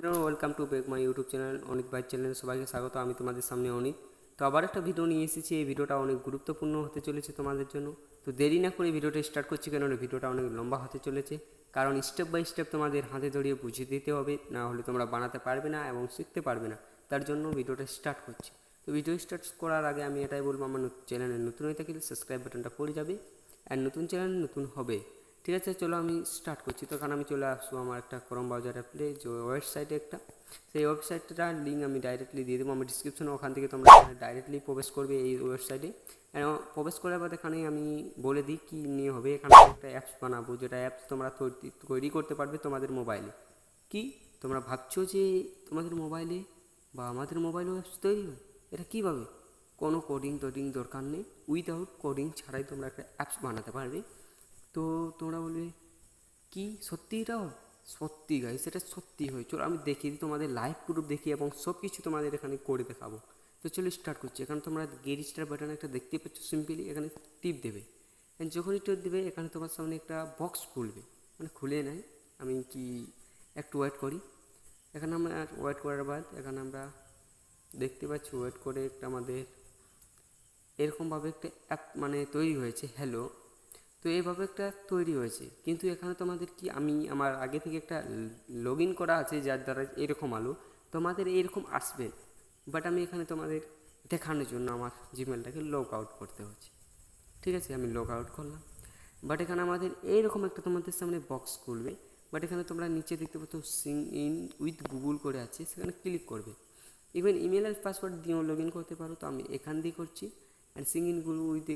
Friend welcome to back my YouTube channel Anik ভাই channel সবাইকে স্বাগত, আমি তোমাদের সামনে অনিক। তো আবার একটা ভিডিও নিয়ে এসেছি, এই ভিডিওটা অনেক গুরুত্বপূর্ণ হতে চলেছে তোমাদের জন্য। তো দেরি না করে ভিডিওটা স্টার্ট করছি কেন ভিডিওটা অনেক লম্বা হতে চলেছে। কারণ স্টেপ বাই স্টেপ তোমাদের হাতে ধরিয়ে বুঝিয়ে দিতে হবে, না হলে তোমরা বানাতে পারবে না এবং শিখতে পারবে না। তার জন্য ভিডিওটা স্টার্ট করছি। তো ভিডিও স্টার্ট করার আগে আমি এটাই বলব, আমার চ্যানেলে নতুন হয়ে থাকলে সাবস্ক্রাইব বাটনটা পড়ে যাবে। আর নতুন চ্যানেল নতুন হবে ঠিক আছে, চলো আমি স্টার্ট করছি। তো কারণ আমি চলে আসব আমার একটা ক্রম ব্রাউজার অ্যাপে যে ওয়েবসাইটে একটা। সেই ওয়েবসাইটটার লিঙ্ক আমি ডাইরেক্টলি দিয়ে দেবো। আমার ডিসক্রিপশনে ওখান থেকে তোমরা ডাইরেক্টলি প্রবেশ করবে এই ওয়েবসাইটে প্রবেশ করার পর এখানে আমি বলে দিই কী নিয়ে হবে। এখানে একটা অ্যাপস বানাবো, যেটা অ্যাপস তোমরা তৈরি তৈরি করতে পারবে তোমাদের মোবাইলে কি? তোমরা ভাবছ যে তোমাদের মোবাইলে বা আমাদের মোবাইলে অ্যাপস তৈরি হয়? এটা কীভাবে? কোনো কোডিং টোডিং দরকার নেই। উইদাউট কোডিং ছাড়াই তোমরা একটা অ্যাপস বানাতে পারবে। তো তোমরা বলবে, কি? সত্যি এটা সত্যি গাই সেটা সত্যি হয়। চলো আমি দেখিয়ে দিই তোমাদের লাইভ প্রুফ দেখি এবং সব কিছু তোমাদের এখানে করে দেখাবো। তো চলো স্টার্ট করছি। এখানে তোমরা গেট স্টার বাটন একটা দেখতে পাচ্ছ সিম্পলি এখানে টিপ দেবে। যখনই টিপ দেবে, এখানে তোমার সামনে একটা বক্স খুলবে। মানে খুলে নেয় আমি কি একটু ওয়েট করি? এখানে আমরা ওয়েট করার বাদ, এখানে আমরা দেখতে পাচ্ছি ওয়েট করে একটা আমাদের এরকমভাবে একটা অ্যাপ মানে তৈরি হয়েছে। হ্যালো তো এইভাবে একটা তৈরি হয়েছে। কিন্তু এখানে তোমাদের কি আমি আমার আগে থেকে একটা লগ ইন করা আছে যার দ্বারা এরকম আলো, তোমাদের এরকম আসবে। বাট আমি এখানে তোমাদের দেখানোর জন্য আমার জিমেলটাকে লগ আউট করতে হচ্ছে। ঠিক আছে? আমি লগ আউট করলাম। বাট এখানে আমাদের এইরকম একটা তোমাদের সামনে বক্স খুলবে। বাট এখানে তোমরা নিচে দেখতে পাচ্ছ সিং ইন উইথ গুগল করে আছে, সেখানে ক্লিক করবে। ইভেন ইমেল আর পাসওয়ার্ড দিয়েও লগ ইন করতে পারো। তো আমি এখান দিয়ে করছি। And sign in Google with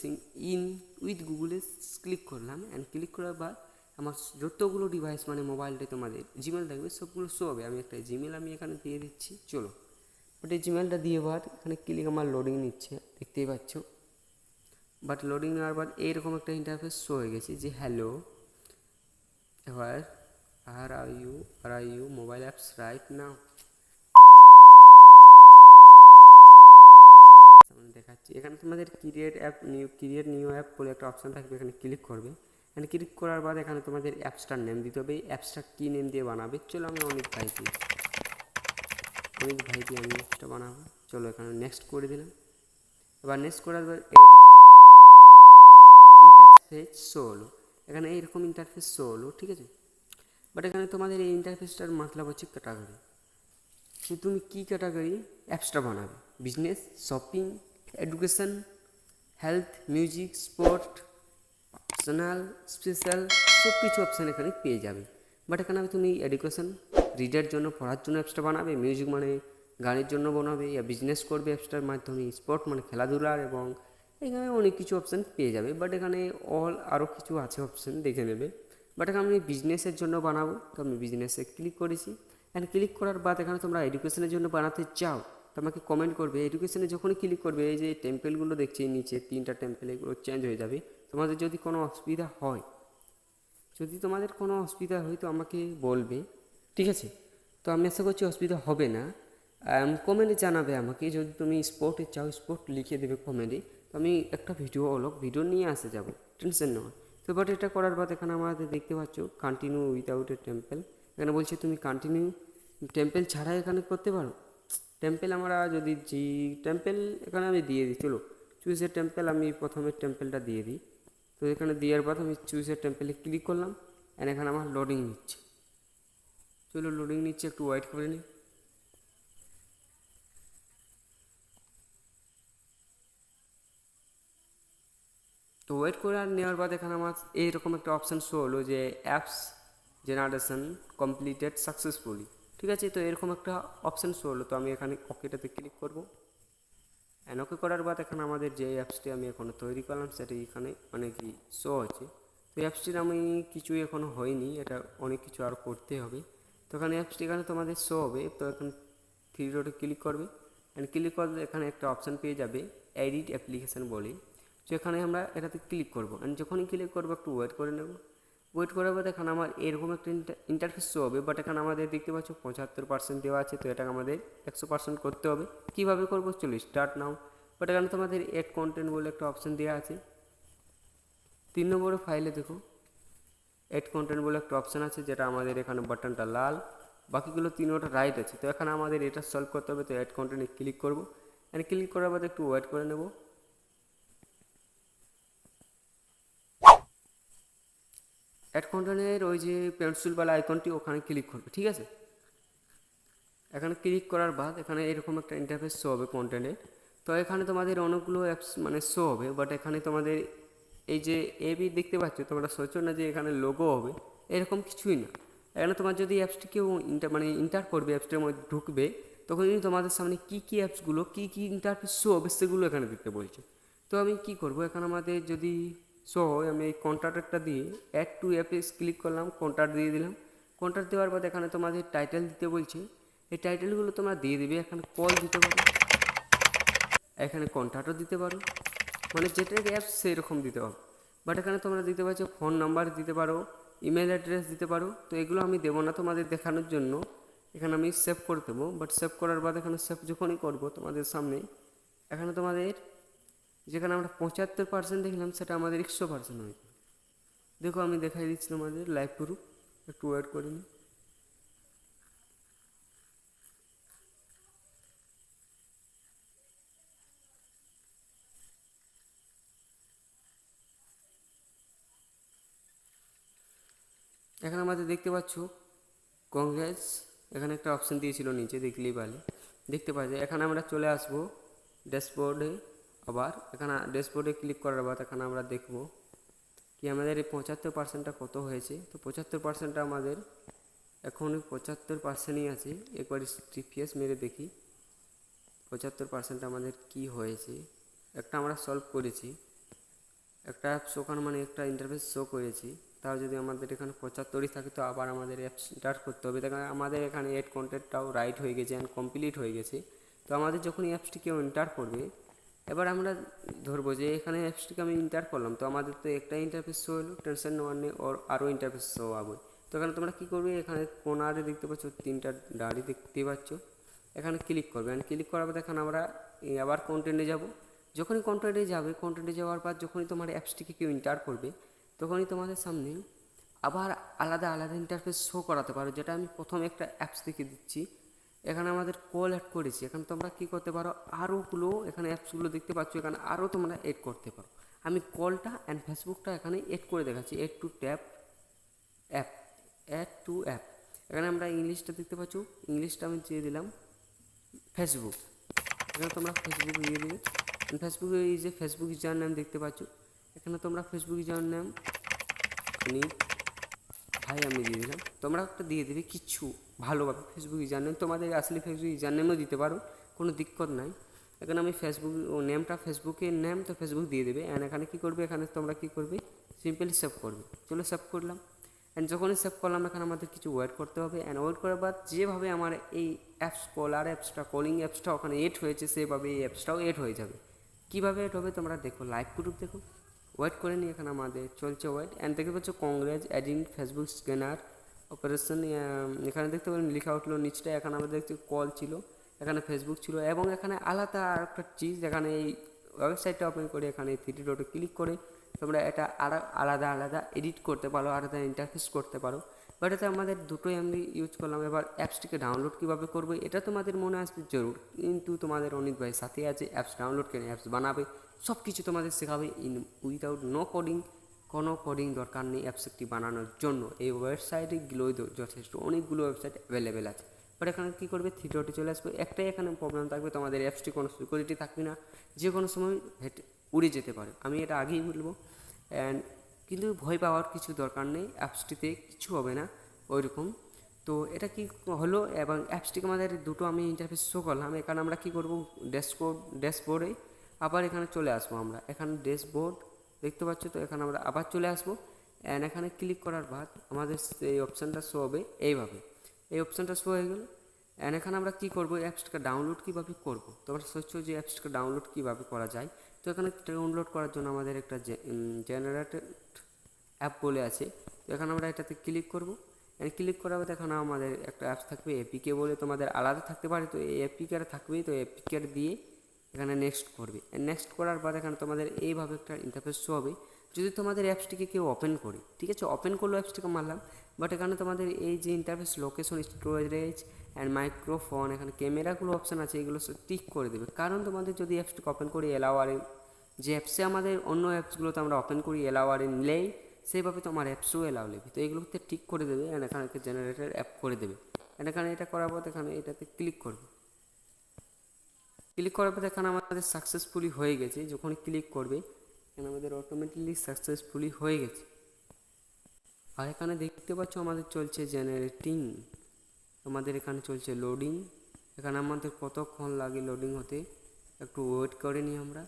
sign in with গুগলে ক্লিক করলাম অ্যান্ড ক্লিক করার পর আমার যতগুলো ডিভাইস মানে মোবাইলটা তোমাদের জিমেল থাকবে, সবগুলো শো হবে। আমি একটা জিমেল আমি এখানে দিয়ে দিচ্ছি। চলো। বাট এই জিমেলটা দিয়ে বাদ, এখানে ক্লিক আমার লোডিং নিচ্ছে। দেখতেই পাচ্ছ। বাট লোডিং নেওয়ার পর এইরকম একটা ইন্টারফেস শো হয়ে গেছে যে হ্যালো এবার, আর are you are are you mobile apps right now সামনে দেখাচ্ছি এখানে তোমাদের create app new create new app বলে একটা অপশান থাকবে, এখানে ক্লিক করবে। এখানে ক্লিক করার বাদ এখানে তোমাদের অ্যাপসটার নেম দিতে হবে। এই অ্যাপসটা কী নেম দিয়ে বানাবে? চলো আমি অনেক ভাই দিই অনেক ভাই দিয়ে আমি অ্যাপসটা বানাবো। চলো এখানে নেক্সট করে দিলাম। এবার নেক্সট করার পর ইন্টারফেস শো হলো এখানে এইরকম ইন্টারফেস শো হলো ঠিক আছে? বাট এখানে তোমাদের এই ইন্টারফেসটার মতলব হচ্ছে ক্যাটাগরি তুমি কী ক্যাটাগরি অ্যাপসটা বানাবে। Business shopping education, health, music, sport, personal, special সব কিছু অপশান এখানে পেয়ে যাবে। বাট এখানে আমি তুমি এডুকেশন রিডার জন্য, পড়ার জন্য অ্যাপসটা বানাবে মিউজিক মানে গানের জন্য বানাবে, ইয়া বিজনেস করবে অ্যাপসটার মাধ্যমে স্পোর্ট মানে খেলাধুলার এবং এখানে অনেক কিছু অপশান পেয়ে যাবে। বাট এখানে অল আরও কিছু আছে অপশান দেখে নেবে। বাট এখানে আমি বিজনেসের জন্য বানাবো। তো আমি বিজনেসে ক্লিক করেছি। অ্যান্ড ক্লিক করার বাদ এখানে তোমরা এডুকেশনের জন্য বানাতে চাও। তো আমাকে কমেন্ট করবে এডুকেশনে যখনই ক্লিক করবে, এই যে টেম্পেলগুলো দেখছি নিচে, তিনটা টেম্পেল এগুলো চেঞ্জ হয়ে যাবে। তোমাদের যদি কোনো অসুবিধা হয়, যদি তোমাদের কোনো অসুবিধা হয়, তো আমাকে বলবে, ঠিক আছে? তো আমি আশা করছি অসুবিধা হবে না। কমেন্টে জানাবে আমাকে, যদি তুমি স্পোর্টে চাও স্পোর্ট লিখে দেবে কমেন্টে তো আমি একটা ভিডিও অলগ ভিডিও নিয়ে আসে যাব টেনশন নেওয়া। তো বাট এটা করার বাদ এখানে আমাদের দেখতে পাচ্ছ কন্টিনিউ উইথাউট এ টেম্পেল এখানে বলছে তুমি কন্টিনিউ টেম্পেল ছাড়া এখানে করতে পারো। টেম্পেল আমরা যদি জি টেম্পেল এখানে আমি দিয়ে দিই, চলো। চুজের টেম্পেল আমি প্রথমে টেম্পেলটা দিয়ে দিই। তো এখানে দেওয়ার পর আমি চুজের টেম্পেলে ক্লিক করলাম অ্যান্ড এখানে আমার লোডিং নিচ্ছে। চলো লোডিং নিচ্ছে, একটু ওয়েট করে নিই। তো ওয়েট করে আর নেওয়ার বাদ এখানে আমার এইরকম একটা অপশান শো হলো যে অ্যাপস জেনারেশন কমপ্লিটেড সাকসেসফুলি ঠিক আছে? তো এরকম একটা অপশান শো হলো তো আমি এখানে ওকেটাতে ক্লিক করব। অ্যান্ড ওকে করার বাদ এখানে আমাদের যে অ্যাপসটি আমি এখনও তৈরি করলাম, সেটি এখানে কি শো আছে। তো অ্যাপসটির আমি কিছুই এখনও হয়নি। এটা অনেক কিছু আর করতে হবে। তো এখানে অ্যাপসটি এখানে তোমাদের শো হবে। তো এখন থ্রি ডটে ক্লিক করবে। অ্যান্ড ক্লিক করলে এখানে একটা অপশান পেয়ে যাবে এডিট অ্যাপ্লিকেশান বলে। তো এখানে আমরা এটাতে ক্লিক করব। অ্যান্ড যখনই ক্লিক করব, একটু ওয়েট করে নেব। ওয়েট করার পর এখানে আমার এরকম একটা ইন্টারফেস শো হবে বাট এখানে আমাদের দেখতে পাচ্ছ পঁচাত্তর পার্সেন্ট দেওয়া আছে, তো এটা আমাদের একশো পার্সেন্ট করতে হবে। কীভাবে করব? চলো স্টার্ট নাও। বাট এখানে তোমাদের এড কন্টেন্ট বলে একটা অপশান দেওয়া আছে। তিন নম্বরের ফাইলে দেখো এড কন্টেন্ট বলে একটা অপশান আছে, যেটা আমাদের এখানে বাটনটা লাল, বাকিগুলো তিনোটা রাইট আছে। তো এখানে আমাদের এটা সলভ করতে হবে, তো অ্যাড কন্টেন্টে ক্লিক করব। অ্যান্ড ক্লিক করার বাদে একটু ওয়েট করে নেব। অ্যাড কন্টেন্টের ওই যে পেন্সিলওয়ালা আইকনটি ওখানে ক্লিক করবে, ঠিক আছে? এখানে ক্লিক করার বাদ এখানে এরকম একটা ইন্টারফেস শো হবে কন্টেন্টের তো এখানে তোমাদের অনেকগুলো অ্যাপস মানে শো হবে বাট এখানে তোমাদের এই যে এবি দেখতে পাচ্ছ, তোমরা সোচো না যে এখানে লোগো হবে, এরকম কিছুই না। এখানে তোমার যদি অ্যাপসটি কেউ ইন্টার মানে ইন্টার করবে অ্যাপসটির মধ্যে ঢুকবে তখনই তোমাদের সামনে কী কী অ্যাপসগুলো কী কী ইন্টারফেস শো হবে, সেগুলো এখানে দিতে বলছে। তো আমি কি করব? এখানে আমাদের যদি হয় আমি এই কন্ট্রাক্টরটা দিয়ে অ্যাড টু অ্যাপে ক্লিক করলাম কন্ট্রাক্ট দিয়ে দিলাম। কন্ট্রাক্ট দেওয়ার পর এখানে তোমাদের টাইটেল দিতে বলছে। এই টাইটেলগুলো তোমরা দিয়ে দেবে, এখানে কল দিতে পারো। এখানে কন্ট্রাক্টও দিতে পারো। মানে যেটা অ্যাপ সেই রকম দিতে পারো। বাট এখানে তোমরা দিতে পারছ ফোন নাম্বার দিতে পারো ইমেল অ্যাড্রেস দিতে পারো। তো এগুলো আমি দেবো না তোমাদের দেখানোর জন্য। এখানে আমি সেভ করে দেবো। বাট সেভ করার বাদ এখানে সেভ যখনই করব তোমাদের সামনে, এখানে তোমাদের যেখানে আমরা পঁচাত্তর পার্সেন্ট দেখলাম, সেটা আমাদের একশো পার্সেন্ট হয়েছে। দেখো, আমি দেখাই দিচ্ছি আমাদের লাইভ প্রুফ একটু ওয়েট করে নিই এখানে আমাদের দেখতে পাচ্ছ কংগ্রেস এখানে একটা অপশন দিয়েছিল নিচে, দেখলেই পালে দেখতে যায়। এখানে আমরা চলে আসব ড্যাশবোর্ডে আবার এখানে ড্যাশবোর্ডে ক্লিক করার বাদ এখানে আমরা দেখব কি আমাদের এই পঁচাত্তর পার্সেন্টটা কত হয়েছে। তো পঁচাত্তর পার্সেন্টটা আমাদের এখন পঁচাত্তর পার্সেন্টই আছে। একবার টিপিএস মেরে দেখি পঁচাত্তর পার্সেন্ট আমাদের কি হয়েছে। একটা আমরা সলভ করেছি। একটা অ্যাপস ওখানে মানে একটা ইন্টারফেস শো করেছি। তাও যদি আমাদের এখানে পঁচাত্তরই থাকে তো আবার আমাদের অ্যাপস স্টার্ট করতে হবে। দেখেন আমাদের এখানে এড কন্টেন্টটাও রাইট হয়ে গেছে অ্যান্ড কমপ্লিট হয়ে গেছে। তো আমাদের যখন এই অ্যাপসটি কেউ এন্টার করবে এবার আমরা ধরবো যে এখানে অ্যাপসটিকে আমি ইন্টার করলাম, তো আমাদের তো একটা ইন্টারফেস শো হলো টেনশন নেওয়ার নেই, ওর আরও ইন্টারফেস শো হবে। তো এখানে তোমরা কী করবে, এখানে কোনারে দেখতে পাচ্ছ, তিনটা ডাড়ি দেখতে পাচ্ছ। এখানে ক্লিক করবে অ্যান্ড ক্লিক করার পর এখানে আমরা আবার কন্টেন্টে যাব। যখনই কন্টেন্টে যাবে কন্টেন্টে যাওয়ার পর যখনই তোমার অ্যাপসটিকে কেউ ইন্টার করবে, তখনই তোমাদের সামনে আবার আলাদা আলাদা ইন্টারফেস শো করাতে পারো, যেটা আমি প্রথম একটা অ্যাপস দেখে দিচ্ছি। এখানে আমাদের কল অ্যাড করেছি। এখানে তোমরা কী করতে পারো? আরোগুলো এখানে অ্যাপসগুলো দেখতে পাচ্ছ, এখানে আরও তোমরা এড করতে পারো। আমি কলটা অ্যান্ড ফেসবুকটা এখানে এড করে দেখাচ্ছি। Add to tap app add to app এখানে আমরা ইংলিশটা দেখতে পাচ্ছ। ইংলিশটা আমি দিয়ে দিলাম ফেসবুক এখানে তোমরা ফেসবুক দিয়ে দিলে ফেসবুকে এই যে ফেসবুক ইউজার নাম দেখতে পাচ্ছ, এখানে তোমরা ফেসবুক ইউজার নাম ভাই আমি দিয়ে দিলাম। তোমরা একটা দিয়ে দেবে, কিছু। ভালোভাবে ফেসবুক ইউজার নেম তোমাদের আসলে ফেসবুক ইউজার নেমও দিতে পারো, কোনো দিক্কত নাই। এখানে আমি ফেসবুক নেমটা ফেসবুকের নেম তো ফেসবুক দিয়ে দেবে। অ্যান্ড এখানে কী করবে? এখানে তোমরা কী করবে? সিম্পলি সেভ করবে। চলো সেভ করলাম। অ্যান্ড যখনই সেভ করলাম, এখানে আমাদের কিছু ওয়েট করতে হবে। অ্যান্ড ওয়েট করার বাদ যেভাবে আমার এই অ্যাপস কলার অ্যাপসটা কলিং অ্যাপসটা ওখানে এড হয়েছে, সেভাবে এই অ্যাপসটাও এড হয়ে যাবে। কীভাবে এড হবে তোমরা দেখো লাইভ প্রুফ দেখো। ওয়েট করে নিই এখানে আমাদের চলছে ওয়েট অ্যান্ড দেখতে পাচ্ছ Congress adding Facebook scanner operation এখানে দেখতে পারেন লেখা উঠল নিচটা এখানে আমাদের দেখতে কল ছিল, এখানে ফেসবুক ছিল, এবং এখানে আলাদা আর একটা চিজ এখানে এই ওয়েবসাইটটা ওপেন করে এখানে থ্রি ডটে ক্লিক করে তোমরা এটা আলাদা আলাদা এডিট করতে পারো, আলাদা ইন্টারফেস করতে পারো। বাট এতে আমাদের দুটোই আমি ইউজ করলাম। এবার অ্যাপসটিকে ডাউনলোড কীভাবে করব, এটা তোমাদের মনে আসবে জরুর। কিন্তু তোমাদের অনেক ভাই সাথে আছে অ্যাপস ডাউনলোড করে অ্যাপস বানাবে সব কিছু তোমাদের শেখাবে ইন উইদাউট নো কোডিং কোনো কোডিং দরকার নেই অ্যাপস একটি বানানোর জন্য। এই ওয়েবসাইটগুলোই যথেষ্ট। অনেকগুলো ওয়েবসাইট অ্যাভেলেবেল আছে। বাট এখানে কী করবে? থ্রি ডটে চলে আসবে। একটাই এখানে প্রবলেম থাকবে, তোমাদের অ্যাপসটি কোনো সিকিউরিটি থাকবে না। যে কোনো সময় হেঁটে, উড়ে যেতে পারে। আমি এটা আগেই বলব। অ্যান্ড কিন্তু ভয় পাওয়ার কিছু দরকার নেই। অ্যাপসটিতে কিছু হবে না। ওই রকম তো এটা কি হলো? এবং অ্যাপসটিকে আমাদের দুটো আমি ইন্টারফেস শো করলাম। এখানে আমরা কী করব? ড্যাশবোর্ড ড্যাশবোর্ডে আবার এখানে চলে আসব আমরা। এখানে ড্যাশবোর্ড দেখতে পাচ্ছ তো? এখানে আমরা আবার চলে আসব। অ্যান্ড এখানে ক্লিক করার বাদ আমাদের এই অপশানটা শো হবে এইভাবে। এই অপশানটা শো হয়ে গেল। অ্যান্ড এখানে আমরা কী করব? অ্যাপসটাকে ডাউনলোড কীভাবে করব? তোমরা সোচ্ছ যে অ্যাপসটাকে ডাউনলোড কীভাবে করা যায়। তো এখানে ডাউনলোড করার জন্য আমাদের একটা জেনারেটেড অ্যাপ বলে আছে। তো এখানে আমরা এটাতে ক্লিক করব। অ্যান্ড ক্লিক করার পর এখানে আমাদের একটা অ্যাপস থাকবে এপিকে বলে তোমাদের আলাদা থাকতে পারে। তো এই এপিকের থাকবেই। তো এপিকের দিয়ে এখানে নেক্সট করবে। নেক্সট করার পর এখানে তোমাদের এইভাবে একটা ইন্টারফেস শো হবে। যদি তোমাদের অ্যাপসটিকে কেউ ওপেন করে, ঠিক আছে? ওপেন করল অ্যাপসটিকে মারলাম। বাট এখানে তোমাদের এই যে interface location storage and microphone এখানে ক্যামেরাগুলো অপশান আছে, এগুলো টিক করে দেবে। কারণ তোমাদের যদি অ্যাপসটিকে ওপেন করি এলাওয়ারে যে অ্যাপসে আমাদের অন্য অ্যাপসগুলোতে আমরা ওপেন করি এলাওয়ারে নিলেই সেইভাবে তোমার অ্যাপসও এলাও নেবে। তো এগুলোতে টিক করে দেবে অ্যান্ড এখানে জেনারেটার অ্যাপ করে দেবে। অ্যান্ড এখানে এটা করার পর এখানে এটাতে ক্লিক করবে। ক্লিক করার পর এখানে আমাদের সাকসেসফুলি হয়ে গেছে। যখন ক্লিক করবে এখানে আমাদের অটোমেটিকলি সাকসেসফুলি হয়ে গেছে। আর এখানে দেখতে পাচ্ছ আমাদের চলছে জেনারেটিং আমাদের এখানে চলছে লোডিং এখানে আমাদের কতক্ষণ লাগে লোডিং হতে, একটু ওয়েট করে নিই আমরা।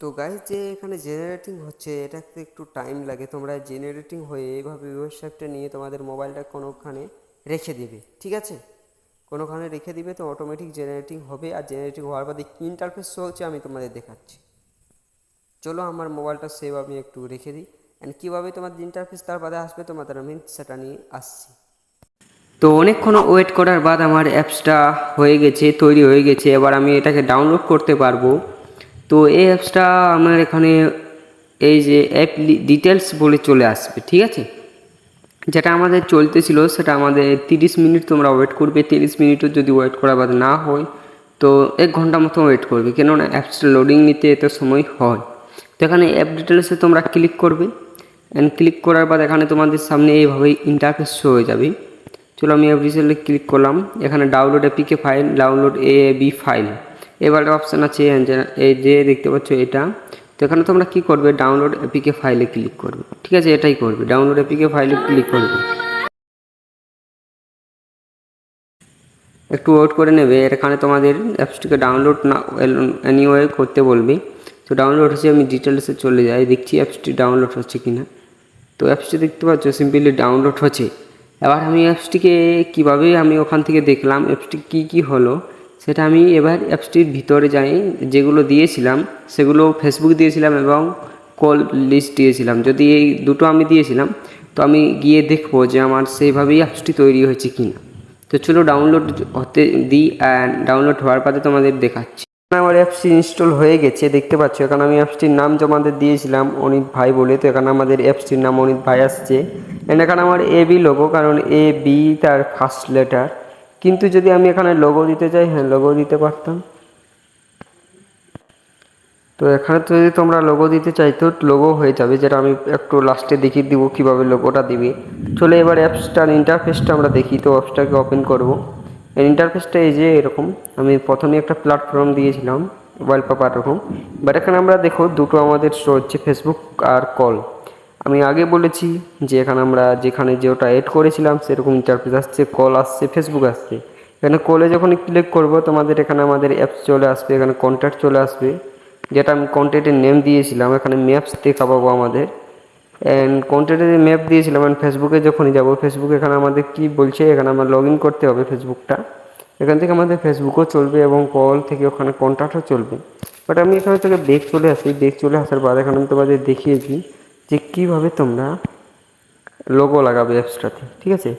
তো গাইজ যে এখানে জেনারেটিং হচ্ছে, এটাতে একটু টাইম লাগে। তোমরা জেনারেটিং হয়ে এইভাবে ওয়েবসাইটটা নিয়ে তোমাদের মোবাইলটা কোনোখানে রেখে দেবে, ঠিক আছে? কোনোখানে রেখে দিবে তো অটোমেটিক জেনারেটিং হবে আর জেনারেটিং হওয়ার বাদে ইন্টারফেস শো হচ্ছে আমি তোমাদের দেখাচ্ছি। চলো আমার মোবাইলটা সেভ আমি একটু রেখে দিই। অ্যান্ড কীভাবে তোমার ইন্টারফেস তার বাদে আসবে তোমাদের আমি সেটা নিয়ে আসছি। তো অনেকক্ষণ ওয়েট করার বাদ আমার অ্যাপসটা হয়ে গেছে, তৈরি হয়ে গেছে। এবার আমি এটাকে ডাউনলোড করতে পারব। তো এই অ্যাপসটা আমার এখানে এই যে অ্যাপ ডিটেলস বলে চলে আসবে, ঠিক আছে? যেটা আমাদের চলতেছিল, সেটা আমাদের তিরিশ মিনিট তোমরা ওয়েট করবে। তিরিশ মিনিটও যদি ওয়েট করা বাদ না হয়, তো এক ঘণ্টা মতো ওয়েট করবে। কেননা অ্যাপসটা লোডিং নিতে এত সময় হয়। তো এখানে অ্যাপ ডিটেলসে তোমরা ক্লিক করবে। অ্যান্ড ক্লিক করার বাদ এখানে তোমাদের সামনে এইভাবেই ইন্টারফেস শো হয়ে যাবে। চলো আমি অ্যাপ ডিটেলে ক্লিক করলাম। এখানে download APK file download A B file এবার অপশান আছে, এই যে দেখতে পাচ্ছ এটা। এখানে তোমরা কি করবে? ডাউনলোড এপিকে ফাইলে ক্লিক করবে। ঠিক আছে, এটাই করবে। ডাউনলোড এপিকে ফাইলে ক্লিক করবে। একটু ওয়েট করে নেবে। এখানে তোমাদের অ্যাপসটিকে ডাউনলোড না এনিওয়ে করতে বলবে। তো ডাউনলোড হচ্ছে, আমি ডিটেলসে চলে যাই, দেখছি অ্যাপসটি ডাউনলোড হচ্ছে কি না তো অ্যাপসটি দেখতে পাচ্ছ সিম্পলি ডাউনলোড হচ্ছে। এবার আমি অ্যাপসটিকে কীভাবে আমি ওখান থেকে দেখলাম অ্যাপসটি কী কী হলো? সেটা আমি এবার অ্যাপসটির ভিতরে যাই, যেগুলো দিয়েছিলাম, সেগুলো ফেসবুক দিয়েছিলাম এবং কল লিস্ট দিয়েছিলাম। যদি এই দুটো আমি দিয়েছিলাম, তো আমি গিয়ে দেখব যে আমার সেইভাবেই অ্যাপসটি তৈরি হয়েছে কি না তো চলো ডাউনলোড হতে দিই অ্যান্ড ডাউনলোড হওয়ার পরে তোমাদের দেখাচ্ছি। আমার অ্যাপসটি ইনস্টল হয়ে গেছে, দেখতে পাচ্ছ? এখানে আমি অ্যাপসটির নাম জমাদের দিয়েছিলাম, অনিত ভাই বলে। তো এখানে আমাদের অ্যাপসটির নাম অনিত ভাই আসছে। এখানে আমার এ বি লোগো কারণ এ বি তার ফার্স্ট লেটার কিন্তু যদি আমি এখানে লোগো দিতে চাই হ্যাঁ লোগো দিতে পারতাম। তো এখানে তো যদি তোমরা লোগো দিতে চাইতো লোগো হয়ে যাবে, যেটা আমি একটু লাস্টে দেখিয়ে দিব কীভাবে লোগোটা দিবে। চলে এবার অ্যাপসটার ইন্টারফেসটা আমরা দেখি, তো অ্যাপসটাকে ওপেন করব। এই ইন্টারফেসটা এই যে এরকম, আমি প্রথমে একটা প্ল্যাটফর্ম দিয়েছিলাম ওয়ালপেপার এরকম বাট এখানে আমরা দেখো, দুটো আমাদের শো হচ্ছে ফেসবুক আর কল আমি আগে বলেছি যে এখানে আমরা যেখানে যে ওটা এড করেছিলাম, সেরকম ইন্টারফেস আসছে কল আসছে ফেসবুক আসছে। এখানে কলে যখন ক্লিক করব, তোমাদের এখানে আমাদের অ্যাপস চলে আসবে, এখানে কন্ট্যাক্ট চলে আসবে। যেটা আমি কন্টেন্টের নেম দিয়েছিলাম, এখানে ম্যাপস দেখা পাবো আমাদের। অ্যান্ড কন্টেন্টের ম্যাপ দিয়েছিলাম অ্যান্ড ফেসবুকে যখনই যাব ফেসবুক এখানে আমাদের কি বলছে, এখানে আমার লগ ইন করতে হবে ফেসবুকটা এখান থেকে আমাদের ফেসবুকও চলবে এবং কল থেকে ওখানে কন্ট্যাক্টও চলবে। বাট আমি এখানে থেকে বেগ চলে আসি বেগ চলে আসার পর এখানে আমি তোমাদের দেখিয়েছি যে কীভাবে তোমরা লোগো লাগাবে অ্যাপসটাতে, ঠিক আছে?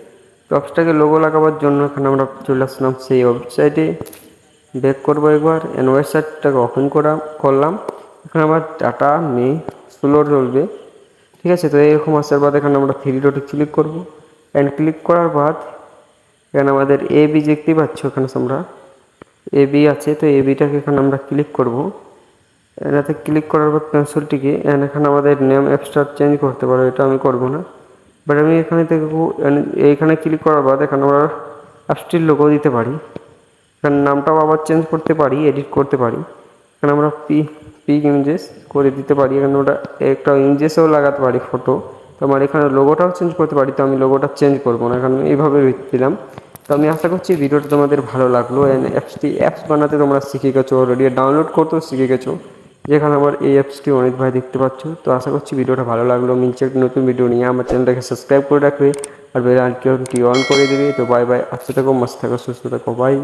তো অ্যাপসটাকে লোগো লাগাবার জন্য এখানে আমরা চলে আসলাম সেই ওয়েবসাইটে ব্যাক করব একবার এন ওয়েবসাইটটাকে ওপেন করা, করলাম। এখানে আমার ডাটা নেই স্লো চলবে। ঠিক আছে? তো এরকম আসার বাদ এখানে আমরা থ্রি ডটে ক্লিক করব। অ্যান্ড ক্লিক করার বাদ এখানে আমাদের এ বি দেখতেই পাচ্ছ, এখানে আমরা এ বি আছে, তো এ বিটাকে এখানে আমরা ক্লিক করব। এটাতে ক্লিক করার পর পেন্সিলটিকে এখানে আমাদের নেম অ্যাপসটা চেঞ্জ করতে পারো, এটা আমি করব না। বাট আমি এখানে থেকে এইখানে ক্লিক করার বাদ এখানে আমরা অ্যাপসটির লোগো দিতে পারি। এখানে নামটাও আবার চেঞ্জ করতে পারি এডিট করতে পারি। এখানে আমরা পি পিক ইমেজেস করে দিতে পারি। এখানে ওটা একটা ইমেজেসও লাগাতে পারি ফটো তো আমার এখানে লোগোটাও চেঞ্জ করতে পারি, তো আমি লোগোটা চেঞ্জ করব না। এখানে এইভাবে দিলাম। তো আমি আশা করছি ভিডিওটা তোমাদের ভালো লাগল। অ্যান্ড অ্যাপসটি অ্যাপস বানাতে তোমরা শিখে গেছো অলরেডি ডাউনলোড করতেও শিখে গেছো। যেখানে আমার এই অ্যাপসটি অনেক ভাই দেখতে পাচ্ছ। তো আশা করছি ভিডিওটা ভালো লাগল। মিনচে একটা নতুন ভিডিও নিয়ে। আমার চ্যানেলটাকে সাবস্ক্রাইব করে রাখবে। আর বেল আইকনটি অন করে দেবে। তো বাই বাই আসতে থাকো, মস্ত থাকো, সুস্থ থাকো। বাই